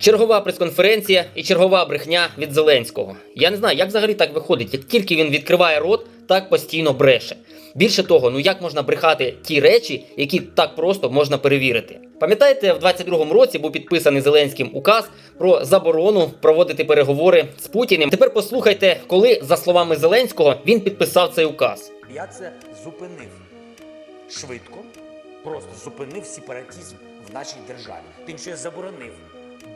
Чергова прес-конференція і чергова брехня від Зеленського. Я не знаю, як взагалі так виходить. Як тільки він відкриває рот, так постійно бреше. Більше того, ну як можна брехати ті речі, які так просто можна перевірити? Пам'ятаєте, в 22-му році був підписаний Зеленським указ про заборону проводити переговори з Путіним. Тепер послухайте, коли, за словами Зеленського, він підписав цей указ. Я це зупинив швидко, просто зупинив сепаратизм в нашій державі. Тим, що я заборонив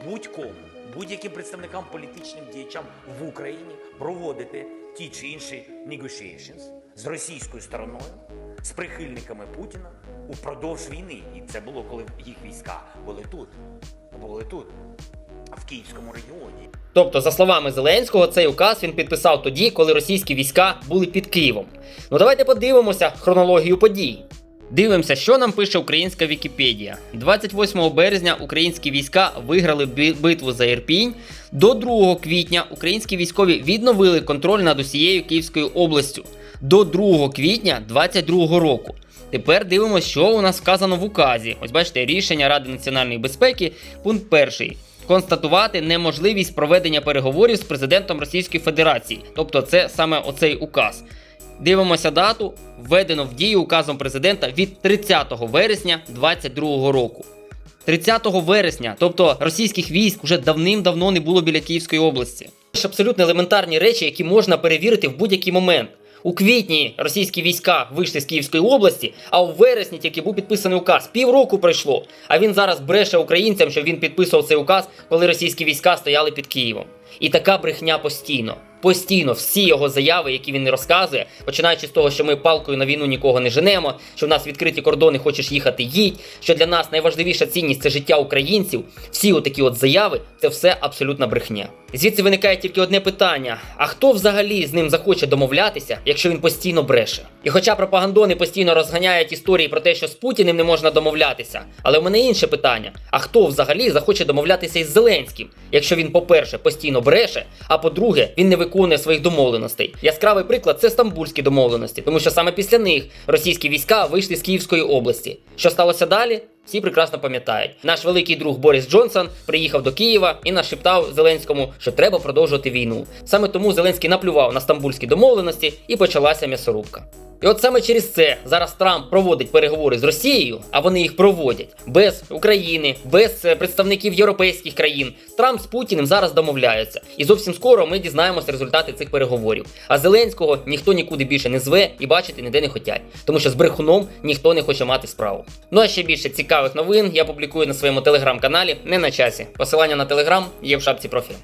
будь-кому, будь-яким представникам політичним діячам в Україні проводити ті чи інші negotiations з російською стороною, з прихильниками Путіна упродовж війни. І це було, коли їх війська були тут, були тут, в Київському регіоні. Тобто, за словами Зеленського, цей указ він підписав тоді, коли російські війська були під Києвом. Ну давайте подивимося хронологію подій. Дивимося, що нам пише українська Вікіпедія. 28 березня українські війська виграли би- битву за Ірпінь. До 2 квітня українські військові відновили контроль над усією Київською областю. До 2 квітня 22 року. Тепер дивимося, що у нас сказано в указі. Ось бачите, рішення Ради національної безпеки, пункт перший. Констатувати неможливість проведення переговорів з президентом Російської Федерації. Тобто, це саме оцей указ. Дивимося дату, введено в дію указом президента від 30 вересня 2022 року. 30 вересня, тобто російських військ вже давним-давно не було біля Київської області. Це ж абсолютно елементарні речі, які можна перевірити в будь-який момент. У квітні російські війська вийшли з Київської області, а у вересні тільки був підписаний указ. Півроку пройшло. А він зараз бреше українцям, що він підписував цей указ, коли російські війська стояли під Києвом. І така брехня постійно. Постійно всі його заяви, які він розказує, починаючи з того, що ми палкою на війну нікого не женемо, що в нас відкриті кордони, хочеш їхати, їдь. Що для нас найважливіша цінність це життя українців. Всі отакі от заяви це все абсолютна брехня. Звідси виникає тільки одне питання: а хто взагалі з ним захоче домовлятися, якщо він постійно бреше? І хоча пропагандони постійно розганяють історії про те, що з Путіним не можна домовлятися, але в мене інше питання: а хто взагалі захоче домовлятися із Зеленським, якщо він, по-перше, постійно бреше, а по-друге, він не виконує своїх домовленостей. Яскравий приклад це стамбульські домовленості, тому що саме після них російські війська вийшли з Київської області. Що сталося далі? Всі прекрасно пам'ятають. Наш великий друг Борис Джонсон приїхав до Києва і нашептав Зеленському, що треба продовжувати війну. Саме тому Зеленський наплював на стамбульські домовленості і почалася м'ясорубка. І от саме через це зараз Трамп проводить переговори з Росією, а вони їх проводять без України, без е, представників європейських країн. Трамп з Путіним зараз домовляються. І зовсім скоро ми дізнаємося результати цих переговорів. А Зеленського ніхто нікуди більше не зве і бачити ніде не хотять, тому що з брехуном ніхто не хоче мати справу. Ну а ще більше цікавих новин я публікую на своєму телеграм-каналі не на часі. Посилання на телеграм є в шапці профілю.